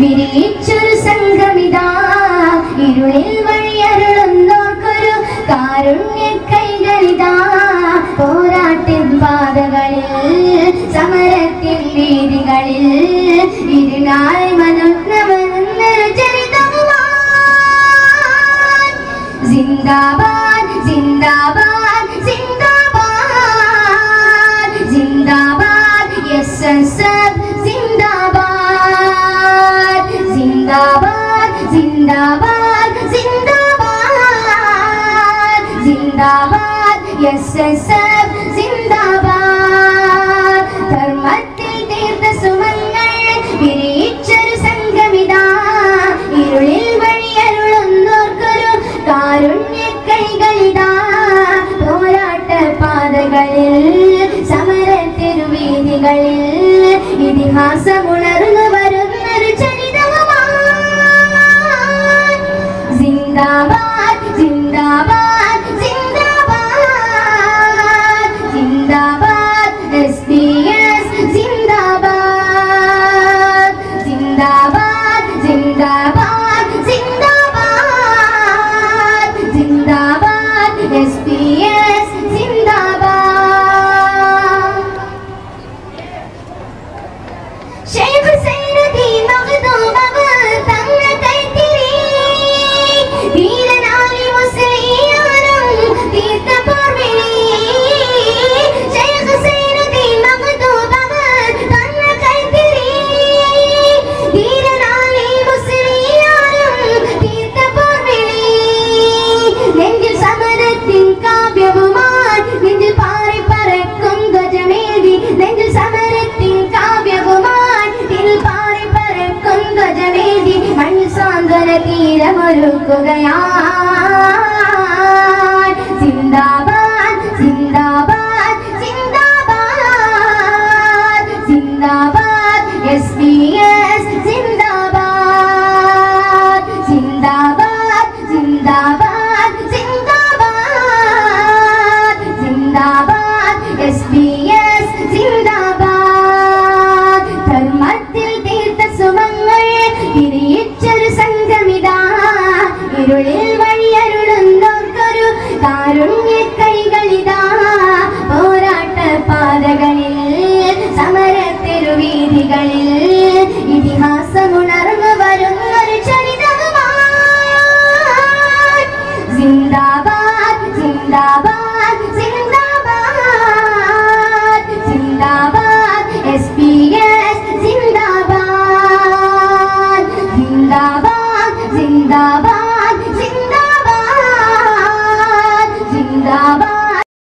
വിരിയിച്ചൊരു സംഘമിതാ. ഇരുളിൽ വഴിയരുളുന്നോർക്കൊരു കാരുണ്യ കൈകളിതാ പോരാട്ടിൻ പാതകളിൽ സമരത്തിൻ വീതികളിൽ യെസ് എസ് സിന്ദാബാദ് ധർമ്മത്തിൽ തീർത്ത സുമങ്ങൾ വിരിയിച്ചൊരു സംഘമിതാ. ഇരുളിൽ വഴിയരുളുന്നോർക്കൊരു കാരുണ്യ കൈകളിതാ പോരാട്ട പാതകളിൽ സമര സമരത്തിരുവീതികളിൽ ഇതിഹാസമുണർന്നു വരുന്നൊരു സിന്ദാബാദ് സിന്ദാബാദ് സിന്ദാബാദ് സിന്ദാബാദ് എസ് रुक गया। ഇരുളിൽ വഴിയരുളുന്നോർക്കൊരു കാരുണ്യ കൈകളിതാ പോരാട്ട പാതകളിൽ സമരത്തിരുവീതികളിൽ ഇതിഹാസമുണർന്നു വരുന്നൊരു ചരിതവുമായി സിന്ദാബാദ് സിന്ദാബാദ് സിന്ദാബാദ് സിന്ദാബാദ് എസ് പി എസ് സിന്ദാബാദ് സിന്ദാബാദ് സിന്ദാബാദ് സിന്ദാബാദ്